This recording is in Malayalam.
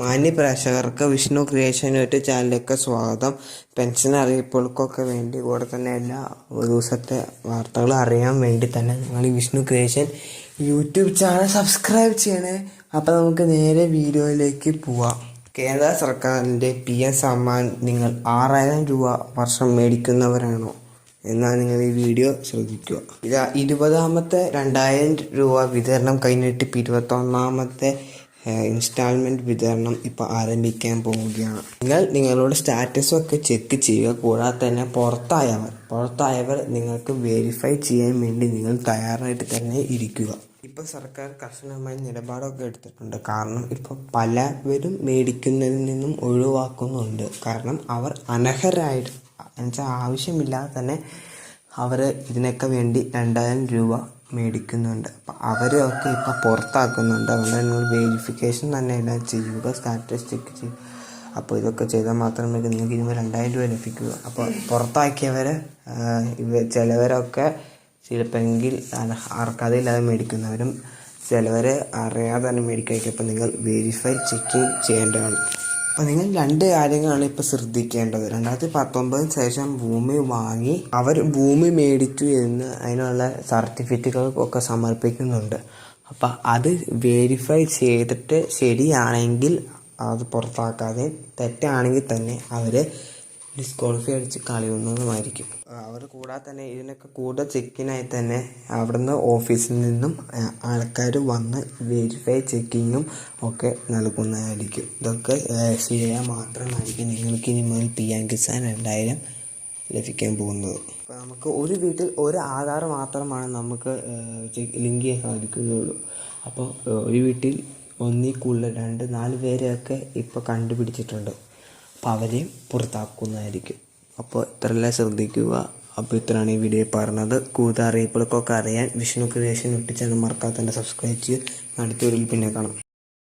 മാന്യ പ്രേക്ഷകർക്ക് വിഷ്ണു ക്രിയേഷൻ യൂട്യൂബ് ചാനലിലേക്ക് സ്വാഗതം. പെൻഷൻ അറിയിപ്പുകൾക്കൊക്കെ വേണ്ടി കൂടെ തന്നെ എല്ലാ ദിവസത്തെ വാർത്തകൾ അറിയാൻ വേണ്ടി തന്നെ നിങ്ങൾ ഈ Vishnu creation YouTube channel subscribe ചെയ്യണേ. അപ്പോൾ നമുക്ക് നേരെ വീഡിയോയിലേക്ക് പോവാം. കേന്ദ്ര സർക്കാരിന്റെ പി എം സമ്മാൻ നിങ്ങൾ ആറായിരം രൂപ വർഷം മേടിക്കുന്നവരാണോ എന്നാൽ നിങ്ങൾ ഈ വീഡിയോ ശ്രദ്ധിക്കുക. ഇതാ ഇരുപതാമത്തെ രണ്ടായിരം രൂപ വിതരണം കഴിഞ്ഞിട്ട് ഇരുപത്തൊന്നാമത്തെ ഇൻസ്റ്റാൾമെന്റ് വിതരണം ഇപ്പോൾ ആരംഭിക്കാൻ പോവുകയാണ്. നിങ്ങൾ നിങ്ങളുടെ സ്റ്റാറ്റസൊക്കെ ചെക്ക് ചെയ്യുക. കൂടാതെ തന്നെ പുറത്തായവർ പുറത്തായവർ നിങ്ങൾക്ക് വെരിഫൈ ചെയ്യാൻ വേണ്ടി നിങ്ങൾ തയ്യാറായിട്ട് തന്നെ ഇരിക്കുക. ഇപ്പോൾ സർക്കാർ കർശനമായ നിലപാടൊക്കെ എടുത്തിട്ടുണ്ട്. കാരണം ഇപ്പോൾ പലവരും മേടിക്കുന്നതിൽ നിന്നും ഒഴിവാക്കുന്നുണ്ട്. കാരണം അവർ അനർഹരായിട്ട് എന്നുവെച്ചാൽ ആവശ്യമില്ലാതെ തന്നെ അവർ ഇതിനൊക്കെ വേണ്ടി രണ്ടായിരം രൂപ മേടിക്കുന്നുണ്ട്. അപ്പം അവരെയൊക്കെ ഇപ്പോൾ പുറത്താക്കുന്നുണ്ട്. അതുകൊണ്ട് നിങ്ങൾ വേരിഫിക്കേഷൻ തന്നെ എല്ലാം ചെയ്യുക. സ്റ്റാറ്റസ് ചെക്ക് ചെയ്യുക അപ്പോൾ ഇതൊക്കെ ചെയ്താൽ മാത്രമേ നിങ്ങൾക്ക് ഇനിമേൽ രണ്ടായിരം രൂപ ലഭിക്കുക അപ്പോൾ പുറത്താക്കിയവരെ ഇവ ചിലവരൊക്കെ ചിലപ്പെങ്കിൽ അർഹതയില്ലാതെ മേടിക്കുന്നവരും ചിലവരെ അറിയാതെ തന്നെ മേടിക്കായിരിക്കും അപ്പോൾ നിങ്ങൾ വെരിഫൈ ചെക്കിങ് ചെയ്യേണ്ടതാണ്. അപ്പോൾ നിങ്ങൾ രണ്ട് കാര്യങ്ങളാണ് ഇപ്പോൾ ശ്രദ്ധിക്കേണ്ടത്. രണ്ടായിരത്തി പത്തൊമ്പതിന് ശേഷം ഭൂമി വാങ്ങി അവർ ഭൂമി മേടിച്ചു എന്ന് അതിനുള്ള സർട്ടിഫിക്കറ്റുകൾ ഒക്കെ സമർപ്പിക്കുന്നുണ്ട്. അപ്പം അത് വെരിഫൈ ചെയ്തിട്ട് ശരിയാണെങ്കിൽ അത് പുറത്താക്കാതെ തെറ്റാണെങ്കിൽ തന്നെ അവർ ഡിസ്ക്വാളിഫൈ അടിച്ച് കളയുന്നതുമായിരിക്കും അവർ കൂടാതെ തന്നെ ഇതിനൊക്കെ കൂടുതൽ ചെക്കിനായി തന്നെ അവിടുന്ന് ഓഫീസിൽ നിന്നും ആൾക്കാർ വന്ന് വെരിഫൈ ചെക്കിങ്ങും ഒക്കെ നൽകുന്നതായിരിക്കും. ഇതൊക്കെ ചെയ്യാൻ മാത്രമായിരിക്കും നിങ്ങൾക്ക് ഇനി മുതൽ പി എം കിസാൻ രണ്ടായിരം ലഭിക്കാൻ പോകുന്നത്. അപ്പോൾ നമുക്ക് ഒരു വീട്ടിൽ ഒരു ആധാർ മാത്രമാണ് നമുക്ക് ലിങ്ക് ചെയ്യാൻ സാധിക്കുകയുള്ളൂ. അപ്പോൾ ഒരു വീട്ടിൽ ഒന്നിൽ കൂടുതൽ രണ്ട് നാല് പേരെയൊക്കെ ഇപ്പോൾ കണ്ടുപിടിച്ചിട്ടുണ്ട്. അവരെയും പുറത്താക്കുന്നതായിരിക്കും. അപ്പോൾ ഇത്രയെല്ലാം ശ്രദ്ധിക്കുക. അപ്പോൾ ഇത്രയാണ് ഈ വീഡിയോ പറഞ്ഞത്. കൂടുതൽ അറിയിപ്പുകൾക്കൊക്കെ അറിയാൻ വിഷ്ണു ക്രിയേഷൻ ഒട്ടിച്ചാൽ മറക്കാത്ത സബ്സ്ക്രൈബ് ചെയ്ത് അടുത്തൊരു പിന്നെ കാണാം.